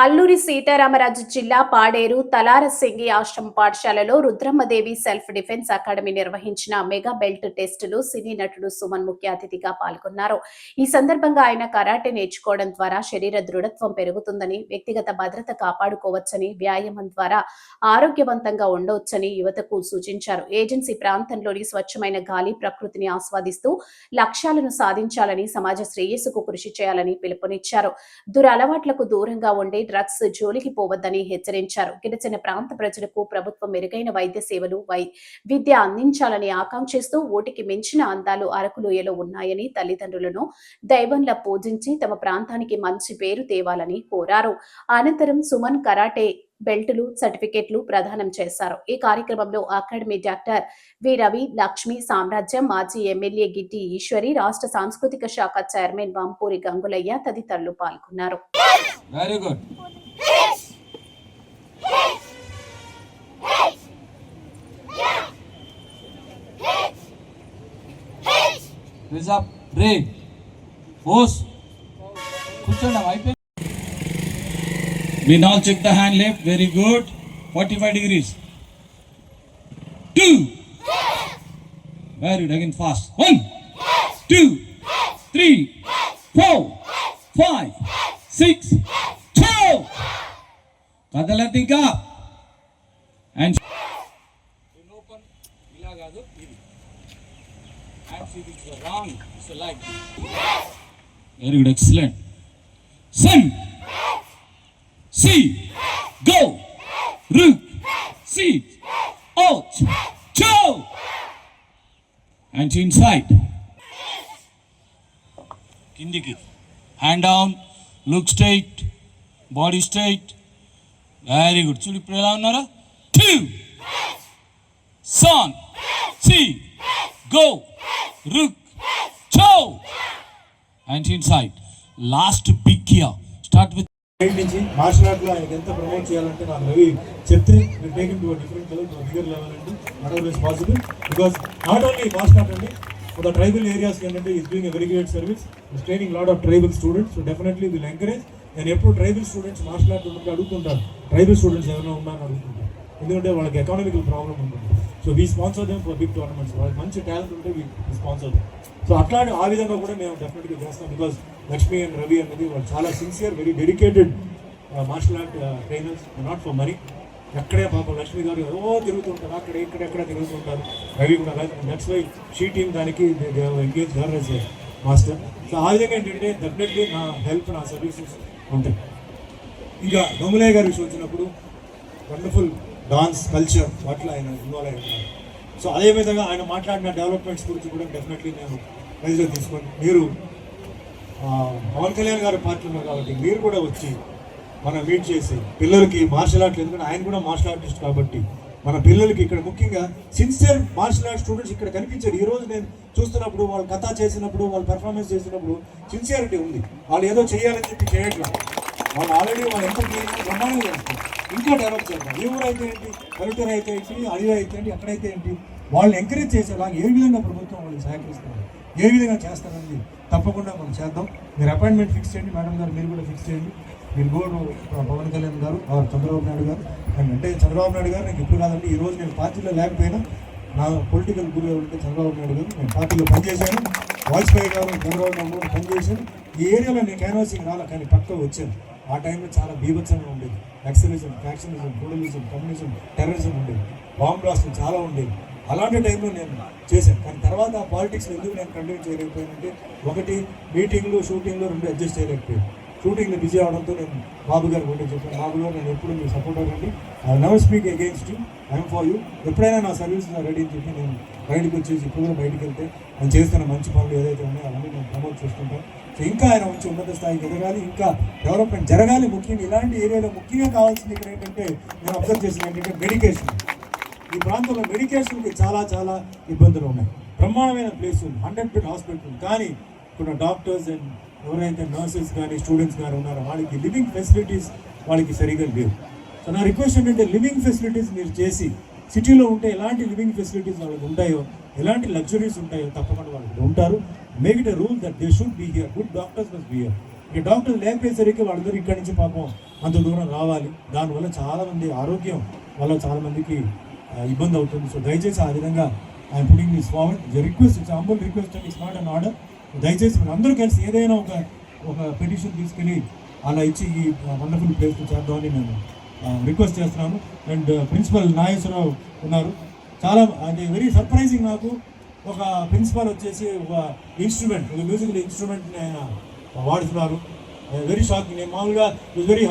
అల్లూరి సీతారామరాజు జిల్లా పాడేరు తలారసింగి ఆశ్రమ పాఠశాలలో రుద్రమ్మదేవి సెల్ఫ్ డిఫెన్స్ అకాడమీ నిర్వహించిన మెగా బెల్ట్ టెస్టులు సినీ నటుడు సుమన్ ముఖ్య అతిథిగా పాల్గొన్నారు. ఈ సందర్భంగా ఆయన కరాటే నేర్చుకోవడం ద్వారా శరీర దృఢత్వం పెరుగుతుందని వ్యక్తిగత భద్రత కాపాడుకోవచ్చని వ్యాయామం ద్వారా ఆరోగ్యవంతంగా ఉండవచ్చని యువతకు సూచించారు. ఏజెన్సీ ప్రాంతంలోని స్వచ్ఛమైన గాలి ప్రకృతిని ఆస్వాదిస్తూ లక్ష్యాలను సాధించాలని సమాజ శ్రేయస్సుకు కృషి చేయాలని పిలుపునిచ్చారు. దురలవాట్లకు దూరంగా ఉండే డ్రగ్స్ జోలికి పోవద్దని హెచ్చరించారు. గిరిజన ప్రాంత ప్రజలకు ప్రభుత్వం మెరుగైన వైద్య సేవలు వై విద్య అందించాలని ఆకాంక్షిస్తూ ఓటికి మించిన అందాలు అరకులోయలో ఉన్నాయని తల్లిదండ్రులను దైవంలా పూజించి తమ ప్రాంతానికి మంచి పేరు తేవాలని కోరారు. అనంతరం సుమన్ కరాటే బెల్టులు సర్టిఫికెట్లు ప్రదానం చేశారు ఈ కార్యక్రమంలో academy doctor V Ravi Lakshmi సామ్రాజ్యం మాజీ ఎమ్మెల్యే గిడ్డి ఈశ్వరి రాష్ట్ర సాంస్కృతిక శాఖ చైర్మన్ వంపూరి గంగులయ్య తదితరులు పాల్గొన్నారు వెరీ గుడ్ కూర్చోండి అయిపోయింది We now check the hand left. Very good. 45 degrees. Two. Very good. Again fast. One, two, three, four, five, six, twelve. కదలద్దు ఇంకా అండ్ ఓపెన్ ఇలా కాదు ఇది హ్యాండ్స్ ఇది wrong it's like very good excellent son C go rook seat out చో and inside కిందికి hand down look straight body straight very good చూడు ఇప్పుడు ఎలా ఉన్నారా టూ సాన్ సి గో రుక్ చో and inside last big here start with నుంచి martial ఆర్ట్లో ఆయనకి ఎంత ప్రమోట్ చేయాలంటే నాకు రవి చెప్తే మీరు taking to different level to bigger level అండి what is possible because not only martial art అండి ఫర్ ద ట్రైబల్ ఏరియాస్ ఏంటంటే is doing a very great service is training lot of tribal students so definitely will encourage నేను ఎప్పుడు tribal students martial art ఉంటే అడుగుతుంటాను tribal students ఎవరైనా ఉన్నారని అడుగుతుంటాను ఎందుకంటే వాళ్ళకి ఎకానమికల్ ప్రాబ్లం ఉంటుంది. So we sponsor them for big tournaments వాళ్ళకి మంచి టాలెంట్ ఉంటే వీ స్పాన్సర్ దెమ్ సో అట్లాంటి ఆ విధంగా కూడా మేము డెఫినెట్గా చేస్తాం. బికాస్ లక్ష్మి అండ్ రవి అనేది వాళ్ళు చాలా sincere very dedicated martial art trainers not for money ఎక్కడే పాపం లక్ష్మి గారు ఏదో తిరుగుతుంటారు అక్కడ ఇక్కడ ఎక్కడ తిరుగుతుంటారు. రవి కూడా అలాగే దట్స్ వై షీ టీమ్ దానికి ఎంగేజ్ గారు మాస్టర్ సో ఆ విధంగా ఏంటంటే డెఫినెట్లీ నా హెల్ప్ నా సర్వీసెస్ ఉంటాయి. ఇంకా గంగులయ్య గారి విషయం వచ్చినప్పుడు వండర్ఫుల్ డాన్స్ కల్చర్ వాటిలో ఆయన ఇన్వాల్వ్ అయి ఉన్నారు. సో అదేవిధంగా ఆయన మాట్లాడిన డెవలప్మెంట్స్ గురించి కూడా డెఫినెట్లీ నేను ప్రైజ్లో తీసుకొని మీరు పవన్ కళ్యాణ్ గారి పార్టీ ఉన్నారు కాబట్టి మీరు కూడా వచ్చి మనం మీట్ చేసి పిల్లలకి మార్షల్ ఆర్ట్స్ ఎందుకంటే ఆయన కూడా మార్షల్ ఆర్టిస్ట్ కాబట్టి మన పిల్లలకి ఇక్కడ ముఖ్యంగా సిన్సియర్ మార్షల్ ఆర్ట్ స్టూడెంట్స్ ఇక్కడ కనిపించారు. ఈరోజు నేను చూస్తున్నప్పుడు వాళ్ళు కథ చేసినప్పుడు వాళ్ళు పెర్ఫార్మెన్స్ చేసినప్పుడు సిన్సియారిటీ ఉంది. వాళ్ళు ఏదో చేయాలని చెప్పి చేయట్లేదు వాళ్ళు ఆల్రెడీ వాళ్ళు ఎంత ప్రమాణం చేస్తారు. ఇంకా డెవలప్ చేస్తారు. ఏ ఊరు అయితే ఏంటి? పల్లెటూరు అయితే ఏంటి? అడవి అయితే ఏంటి? ఎక్కడైతే ఏంటి? వాళ్ళని ఎంకరేజ్ చేసేలాగా ఏ విధంగా ప్రభుత్వం వాళ్ళు సహకరిస్తారు ఏ విధంగా చేస్తారని తప్పకుండా మనం చేద్దాం. మీరు అపాయింట్మెంట్ ఫిక్స్ చేయండి. మేడం గారు మీరు కూడా ఫిక్స్ చేయండి. మీరు బోర్డు పవన్ కళ్యాణ్ గారు ఆర్ చంద్రబాబు నాయుడు గారు. అండ్ అంటే చంద్రబాబు నాయుడు గారు నాకు ఇప్పుడు కాదండి. ఈ రోజు నేను పార్టీలో లేకపోయినా నా పొలిటికల్ గురి ఉంటే చంద్రబాబు నాయుడు గారు. నేను పార్టీలో పనిచేశాను. వాజ్పేయి గారు చంద్రబాబు నాయుడు గారు పనిచేశాను ఈ ఏరియాలో నేను క్యాన్వాసింగ్ రాలే కానీ పక్క వచ్చాను. ఆ టైంలో చాలా బీభత్సంగా ఉండేది. Naxalism factionism feudalism communism terrorism ఉండేది. బాంబ్ బ్లాస్ట్లు చాలా ఉండేది. అలాంటి టైంలో నేను చేశాను. కానీ తర్వాత ఆ పాలిటిక్స్ ఎందుకు నేను కంటిన్యూ చేయలేకపోయానంటే ఒకటి మీటింగ్లు షూటింగ్లు రెండు అడ్జస్ట్ చేయలేకపోయాను. షూటింగ్లో బిజీ అవడంతో నేను బాబు గారు కూడా చెప్పాను బాబు గారు నేను ఎప్పుడు మీరు సపోర్ట్ అవ్వండి. I never speak against you. I'm for you. ఎప్పుడైనా నా సర్వీస్ రెడీ అని చెప్పి నేను బయటకు వచ్చేసి ఇప్పుడు కూడా బయటకు వెళ్తే నేను చేస్తున్న మంచి పనులు ఏదైతే ఉన్నాయో అవన్నీ నేను ప్రమోట్ చేసుకుంటాను సో ఇంకా ఆయన మంచి ఉన్నత స్థాయికి ఎదగాలి. ఇంకా డెవలప్మెంట్ జరగాలి. ముఖ్యంగా ఇలాంటి ఏరియాలో ముఖ్యంగా కావాల్సింది ఇక్కడ ఏంటంటే నేను అబ్జర్వ్ చేసిన ఏంటంటే మెడికేషన్ ఈ ప్రాంతంలో మెడికేషన్కి చాలా చాలా ఇబ్బందులు ఉన్నాయి బ్రహ్మాండమైన ప్లేస్ ఉంది. హండ్రెడ్ బెడ్ హాస్పిటల్ ఉంది. కానీ ఇక్కడ డాక్టర్స్ అండ్ ఎవరైతే నర్సెస్ కానీ స్టూడెంట్స్ కానీ ఉన్నారో వాళ్ళకి లివింగ్ ఫెసిలిటీస్ వాళ్ళకి సరిగా లేవు. సో నా రిక్వెస్ట్ ఏంటంటే లివింగ్ ఫెసిలిటీస్ మీరు చేసి సిటీలో ఉంటే ఎలాంటి లివింగ్ ఫెసిలిటీస్ వాళ్ళకి ఉంటాయో ఎలాంటి లగ్జరీస్ ఉంటాయో తప్పకుండా వాళ్ళు ఉంటారు. Make it rule that they should be here good doctors must be here ఈ డాక్టర్ లేకపోయేసరికి వాళ్ళందరూ ఇక్కడి నుంచి పాపం అంత దూరం రావాలి. దానివల్ల చాలామంది ఆరోగ్యం వల్ల చాలామందికి ఇబ్బంది అవుతుంది. సో దయచేసి ఆ విధంగా I'm putting this forward request it's humble request and it's not an order దయచేసి మీరు అందరూ కలిసి ఏదైనా ఒక ఒక పిటిషన్ తీసుకెళ్ళి అలా ఇచ్చి ఈ వండర్ఫుల్ ప్లేస్ చేద్దామని నేను రిక్వెస్ట్ చేస్తున్నాను. అండ్ ప్రిన్సిపల్ నాగేశ్వరరావు ఉన్నారు. చాలా అది వెరీ సర్ప్రైజింగ్ నాకు. ఒక ప్రిన్సిపాల్ వచ్చేసి ఒక ఇన్స్ట్రుమెంట్ ఒక మ్యూజికల్ ఇన్స్ట్రుమెంట్ని ఆయన వాడుతున్నారు. Uh, వెరీ షాకింగ్ నేను మామూలుగా వెరీ